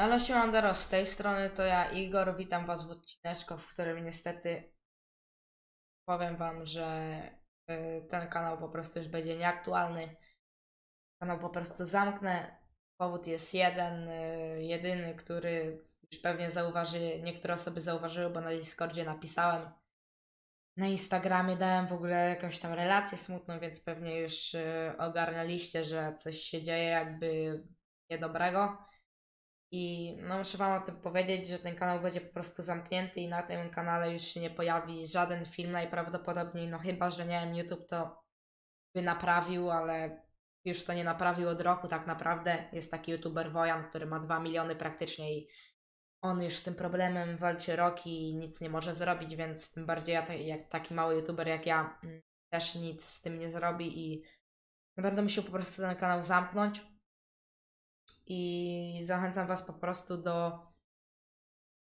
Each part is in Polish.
Halo Siemandero, z tej strony to ja Igor, witam was w odcineczku, w którym niestety powiem wam, że y, ten kanał po prostu już będzie nieaktualny. Kanał po prostu zamknę. Powód jest jeden, y, jedyny, który już pewnie zauważy, niektóre osoby zauważyły, bo na Discordzie napisałem. Na Instagramie dałem w ogóle jakąś tam relację smutną, więc pewnie już y, ogarnęliście, że coś się dzieje jakby niedobrego. I no muszę Wam o tym powiedzieć, że ten kanał będzie po prostu zamknięty i na tym kanale już się nie pojawi żaden film najprawdopodobniej, no chyba, że nie wiem, YouTube to by naprawił, ale już to nie naprawił od roku tak naprawdę. Jest taki youtuber Wojan, który ma 2 miliony praktycznie i on już z tym problemem walczy rok i nic nie może zrobić, więc tym bardziej ja, jak taki mały youtuber jak ja mm, też nic z tym nie zrobi i będę musiał po prostu ten kanał zamknąć i zachęcam Was po prostu do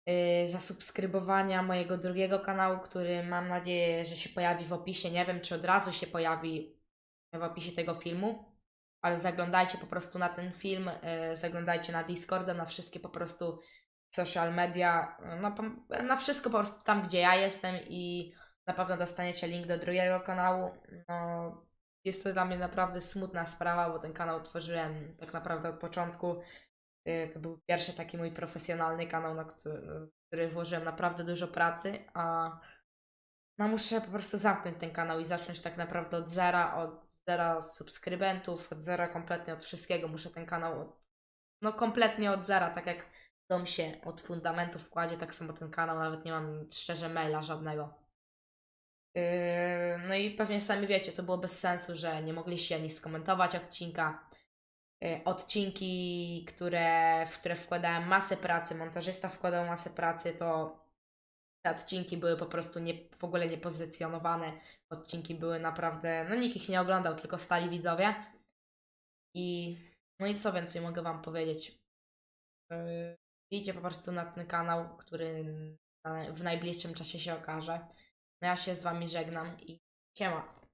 y, zasubskrybowania mojego drugiego kanału, który mam nadzieję, że się pojawi w opisie. Nie wiem, czy od razu się pojawi w opisie tego filmu, ale zaglądajcie po prostu na ten film, y, zaglądajcie na Discorda, na wszystkie po prostu social media, no, pom- na wszystko po prostu tam, gdzie ja jestem i na pewno dostaniecie link do drugiego kanału. No, jest to dla mnie naprawdę smutna sprawa, bo ten kanał tworzyłem tak naprawdę od początku. Y, To był pierwszy taki mój profesjonalny kanał, na który, który włożyłem naprawdę dużo pracy, a no muszę po prostu zamknąć ten kanał i zacząć tak naprawdę od zera, od zera subskrybentów, od zera kompletnie od wszystkiego. Muszę ten kanał, od, no kompletnie od zera, tak jak dom się od fundamentów kładzie, tak samo ten kanał, nawet nie mam szczerze maila żadnego. Yy, No i pewnie sami wiecie, to było bez sensu, że nie mogliście ani skomentować odcinka. Yy, Odcinki, które, w które wkładałem masę pracy, montażysta wkładał masę pracy, to te odcinki były po prostu nie, w ogóle niepozycjonowane. Odcinki były naprawdę, no nikt ich nie oglądał, tylko stali widzowie. I no i co więcej mogę Wam powiedzieć? Yy, Wbijcie po prostu na ten kanał, który w najbliższym czasie się okaże. No ja się z Wami żegnam i siema.